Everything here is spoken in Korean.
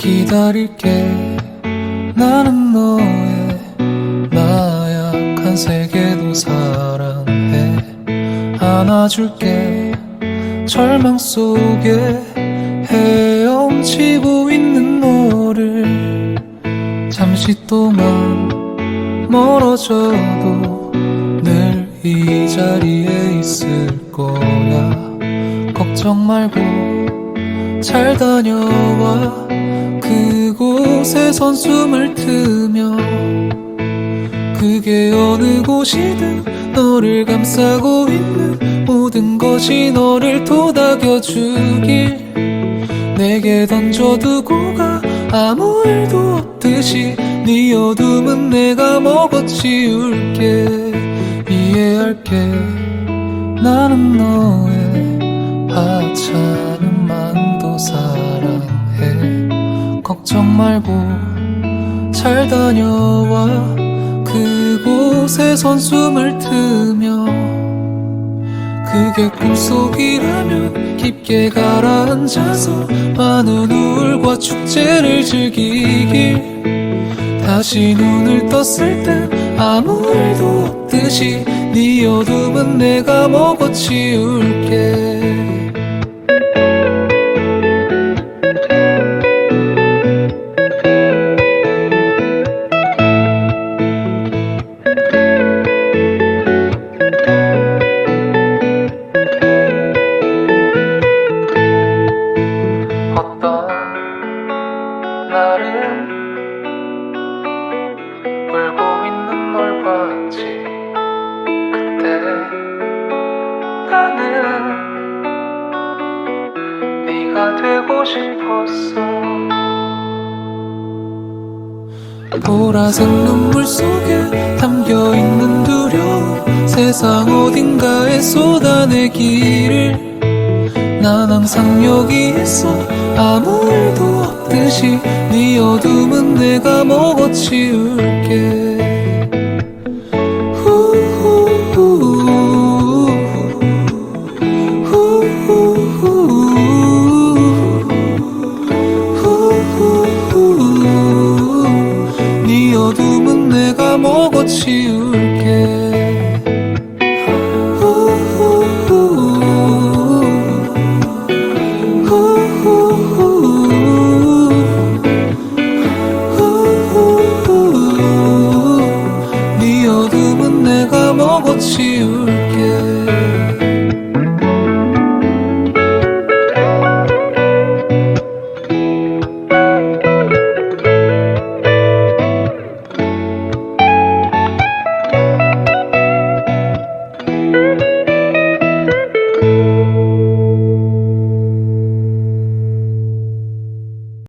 기다릴게. 나는 너의 나약한 세계도 사랑해. 안아줄게. 절망 속에 헤엄치고 있는 너를. 잠시 동안 멀어져도 늘 이 자리에 있을 거야. 걱정 말고 잘 다녀와. 그 곳에선 숨을 트며 그게 어느 곳이든 너를 감싸고 있는 모든 것이 너를 도닥여 주길. 내게 던져두고 가. 아무 일도 없듯이 네 어둠은 내가 먹어치울게. 이해할게. 나는 너의 걱정 말고 잘 다녀와. 그곳에선 숨을 트며 그게 꿈속이라면 깊게 가라앉아서 많은 우울과 축제를 즐기길. 다시 눈을 떴을 땐 아무 일도 없듯이 네 어둠은 내가 먹어치울게 되고 싶었어. 보라색 눈물 속에 담겨있는 두려움 세상 어딘가에 쏟아내기를 난 항상 여기 있어 아무 일도 없듯이 네 어둠은 내가 먹어치울게 네어